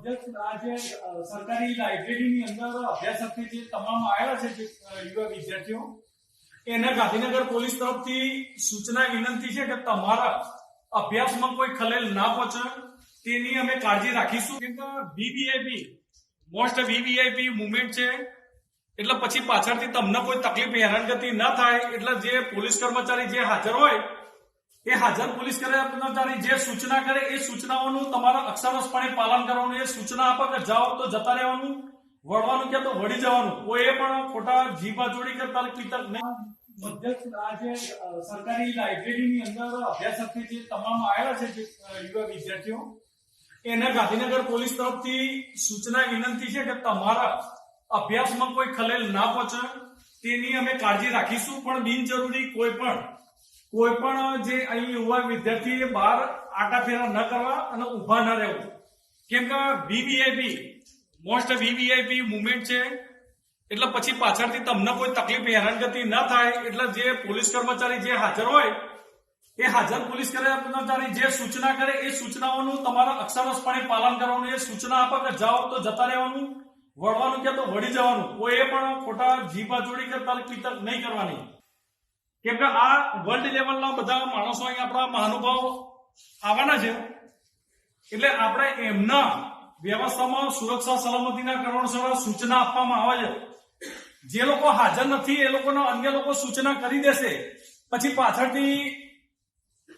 અ, સરકારી લાઇબ્રેરીની અંદર અભ્યાસ અર્થે જે તમામ આવ્યા છે જે યુવા વિદ્યાર્થીઓ એને ગાંધીનગર પોલીસ તરફથી સૂચના વિનંતી છે કે તમારા અભ્યાસમાં કોઈ ખલેલ ના પહોંચે તેની અમે કાળજી રાખીશું. કેમ કે વીવીઆઈપી મોસ્ટ વીવીઆઈપી મુવમેન્ટ છે. એટલે પછી પાછળથી તમને કોઈ તકલીફ હેરાનગતિ ન થાય. એટલે જે પોલીસ કર્મચારી જે હાજર હોય એ હાજર પોલીસ કર્મચારી જે સૂચના કરે એ સૂચનાઓનું તમારે અક્ષરસપણે પાલન કરવાનું, એ સૂચના આપે કે જાઓ તો જતા રહેવાનું, વળવાનું કે તો વળી જવાનું, કોઈ પણ ખોટા જીભા જોડી કે તર્ક વિતર્ક નહીં. મધ્યસ્થ આ સરકારી લાઇબ્રેરીની અંદર અભ્યાસ જે તમામ આવેલા છે જે યુવા વિદ્યાર્થીઓ, એને ગાંધીનગર પોલીસ તરફથી સૂચના વિનંતી છે કે તમારા અભ્યાસમાં કોઈ ખલેલ ના પહોંચે તેની અમે કાળજી રાખીશું, પણ બિનજરૂરી કોઈ પણ કોઈ પણ જે અહીં યુવા વિદ્યાર્થીએ બહાર આટા ફેરા ન કરવા અને ઊભા ન રહેવું. કેમ કે વીવીઆઈપી મોસ્ટ વીવીઆઈપી મુવમેન્ટ છે. એટલે પછી પાછળથી તમને કોઈ તકલીફ, હેરાનગતિ ન થાય, એટલે જે પોલીસ કર્મચારી જે હાજર હોય, એ હાજર પોલીસ કર્મચારી જે સૂચના કરે, એ સૂચનાઓનું તમારે અક્ષરસપણે પાલન કરવાનું, એ સૂચના આપે કે જાઓ તો જતા રહેવાનું, વળવાનું કે તો વળી જવાનું. કોઈ પણ ખોટા જીભા જોડી કે તર્ક વિતર્ક નહીં કરવાની. કેમ કે આ વર્લ્ડ લેવલના બધા માણસો અહીં આપણા મહાનુભાવ આવવાના છે. એટલે આપણે એમના વ્યવસ્થામાં સુરક્ષા સલામતીના કારણોસર સૂચના આપવામાં આવે છે. જે લોકો હાજર નથી, એ લોકોને અન્ય લોકો સૂચના કરી દેશે. પછી પાછળથી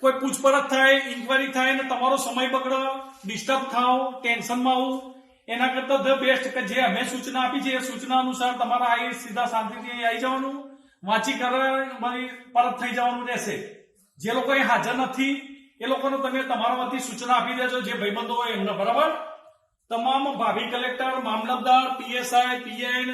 કોઈ પૂછપરછ થાય ઇન્કવાયરી થાય ને તમારો સમય બગડો ડિસ્ટર્બ થાવ ટેન્શનમાં આવું. એના કરતા ધ બેસ્ટ કે જે અમે સૂચના આપી છે, એ સૂચના અનુસાર તમારા આ સીધા શાંતિથી આવી જવાનું. વાંચી કરે મારી પરત થઈ જવાનું રહેશે. જે લોકો હાજર નથી, એ લોકોને તમે તમારામાંથી સૂચના આપી દેજો, જે ભાઈબંધો હોય એમને, બરાબર? તમામ ભાભી કલેક્ટર, મામલતદાર, પીએસઆઈ પીઆઈ